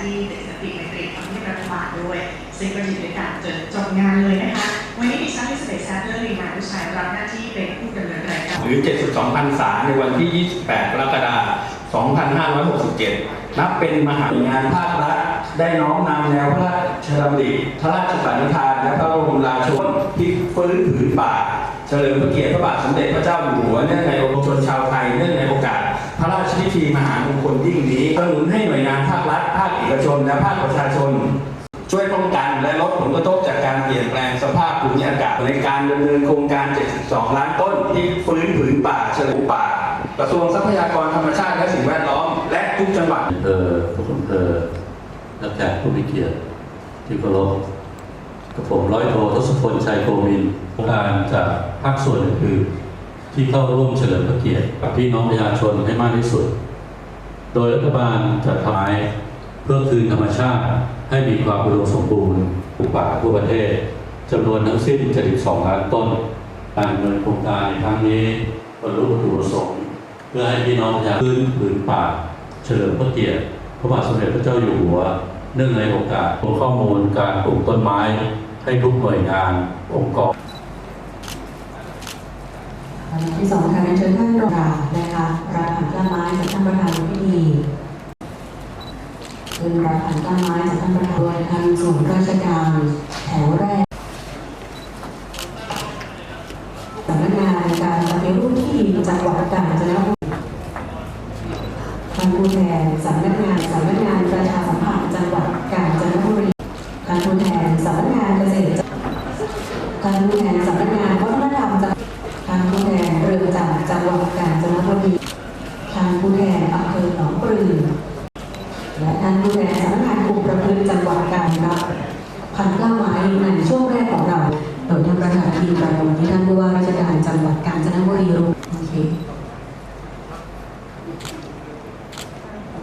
ที่เด็กสติในตรีของที่รัฐบาลด้วย ซึ่งก็อยู่ด้วยกันจนจบงานเลยนะคะ วันนี้ดิฉันลิสเบซแซดเลอร์ลีมาผู้ชายรับหน้าที่เป็นผู้ดำเนินรายการหรือ 72พรรษาในวันที่ 28 กรกฎาคม 2567 นับเป็นมหาวิทยาลภาครัฐได้น้อมนำแนวพระราชดำริพระราชปณิธานและพระบรมราโชนที่ฟื้นผืนป่าเฉลิมพระเกียรติพระบาทสมเด็จพระเจ้าอยู่หัวเนื่องในองค์ชนชาวไทยเนื่องในโอกาส พระราชพิธีมหามงคลยิ่งนี้สนุนให้หน่วยงานภาครัฐ คเอกชนและภาคประชาชน ช่วยป้องกันและลดผลกระทบจากการเปลี่ยนแปลงสภาพภูมิอากาศในการดำเนินโครงการ 72 ล้านต้นที่ฟื้นผืนป่าเฉลิมป่ากระทรวงทรัพยากรธรรมชาติและสิ่งแวดล้อม และทุกจังหวัดอำเภอทุกอำเภอและแขกผู้มีเกียรติที่เคารพกับผมร้อยโททศพลชัยโกมินโครงการจากภาคส่วนอื่นๆที่เข้าร่วมเฉลิมพระเกียรติกับพี่น้องประชาชนให้มากที่สุด โดยรัฐบาลจะทำไม้ เพื่อคืนธรรมชาติให้มีความอุดมสมบูรณ์ปลูกป่าทั่วประเทศจำนวนทั้งสิ้น 72 ล้านต้น การดำเนินโครงการในครั้งนี้บรรลุวัตถุประสงค์ เพื่อให้พี่น้องประชาชนพื้นผืนป่า เฉลิมพระเกียรติพระบาทสมเด็จพระเจ้าอยู่หัว เนื่องในโอกาสข้อมูลการปลูกต้นไม้ ให้ทุกหน่วยงานองค์กรที่สองค่ะเรียนเชิญท่านรองรานะคะรับผันกล้าไม้จากท่านประธานพิธี เป็นรับผันกล้าไม้จากท่านประธานทางส่วนราชการแถวแรกสำนักงานการปฏิรูปที่จังหวัดกาญจนบุรีท่านผู้แทนสำนักงานสำนักงานประชาสัมพันธ์จังหวัดกาญจนบุรีท่านผู้แทนสำนักงานเกษตรท่านผู้แทนสำนักงานวัฒนธรรมจังท่านผู้แทนเรือนจำจังหวัดกาญจนบุรีท่านผู้แทนอำเภอหนองปลือ และท่านผู้แทนสำนักงานคุมประพฤติจังหวัดการรับพันกล้าไม้ในช่วงแรกของเราโดยทางประธานทีมประมงที่ท่านผู้ว่าราชการจังหวัดกาญจนบุรีรู้